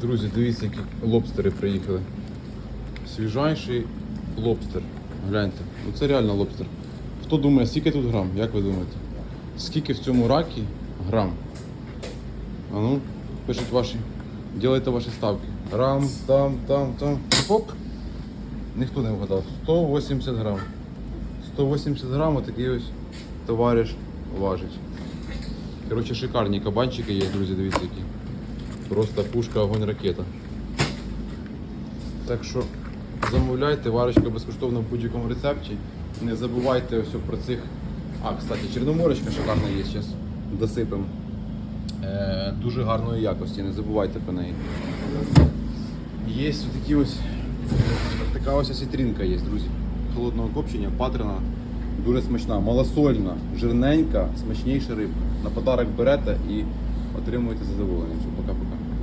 Друзі, дивіться, які лобстери приїхали. Свіжайший лобстер. Гляньте. Ну це реально лобстер. Хто думає, скільки тут грам? Як ви думаєте? Скільки в цьому ракі грам? А ну, пишуть ваші. Ділайте ваші ставки. Рам, там, там, там. Оп! Ніхто не вгадав. 180 грам. 180 грам, отакий ось товариш важить. Коротше, шикарні кабанчики є, друзі, дивіться які. Просто пушка, огонь, ракета. Так що замовляйте, варочка безкоштовно в будь-якому рецепті. Не забувайте ось про цих. А, кстати, чорноморочка шикарна є зараз. Досипемо. Е, дуже гарної якості, не забувайте про неї. Є ось такі ось. Така ось осетринка є, друзі. Холодного копчення, патрина. Дуже смачна, малосольна, жирненька, смачніша рибка. На подарок берете і отримуєте задоволення. Пока-пока.